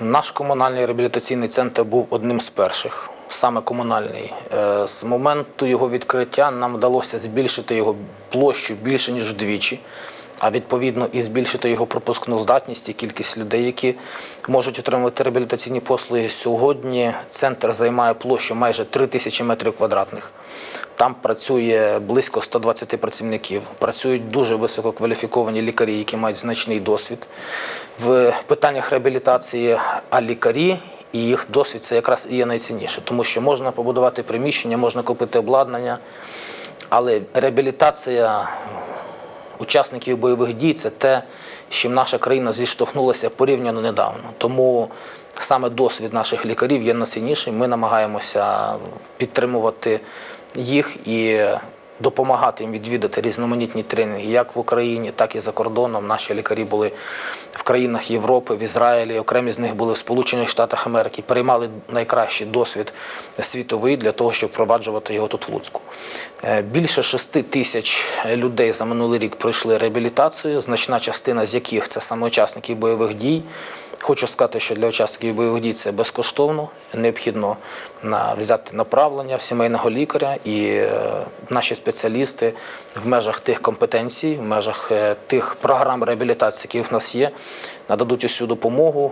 Наш комунальний реабілітаційний центр був одним з перших, саме комунальний. Е, З моменту його відкриття нам вдалося збільшити його площу більше ніж вдвічі, а відповідно і збільшити його пропускну здатність і кількість людей, які можуть отримувати реабілітаційні послуги. Сьогодні центр займає площу майже 3 тисячі метрів квадратних. Там працює близько 120 працівників. Працюють дуже висококваліфіковані лікарі, які мають значний досвід в питаннях реабілітації. А лікарі і їх досвід це якраз і є найцінніше, тому що можна побудувати приміщення, можна купити обладнання, але реабілітація учасників бойових дій це те, з чим наша країна зіштовхнулася порівняно недавно. Тому саме досвід наших лікарів є найціннішим. Ми намагаємося підтримувати їх і допомагати їм відвідати різноманітні тренінги як в Україні, так і за кордоном. Наші лікарі були в країнах Європи, в Ізраїлі, окремі з них були в Сполучених Штатах Америки, переймали найкращий досвід світовий для того, щоб впроваджувати його тут в Луцьку. Е, Більше 6 тисяч людей за минулий рік пройшли реабілітацію, значна частина з яких це саме учасники бойових дій. Хочу сказати, що для учасників бойових дій це безкоштовно, необхідно взяти направлення в сімейного лікаря, і е, наші спеціалісти в межах тих компетенцій, в межах е, тих програм реабілітації, які в нас є, нададуть усю допомогу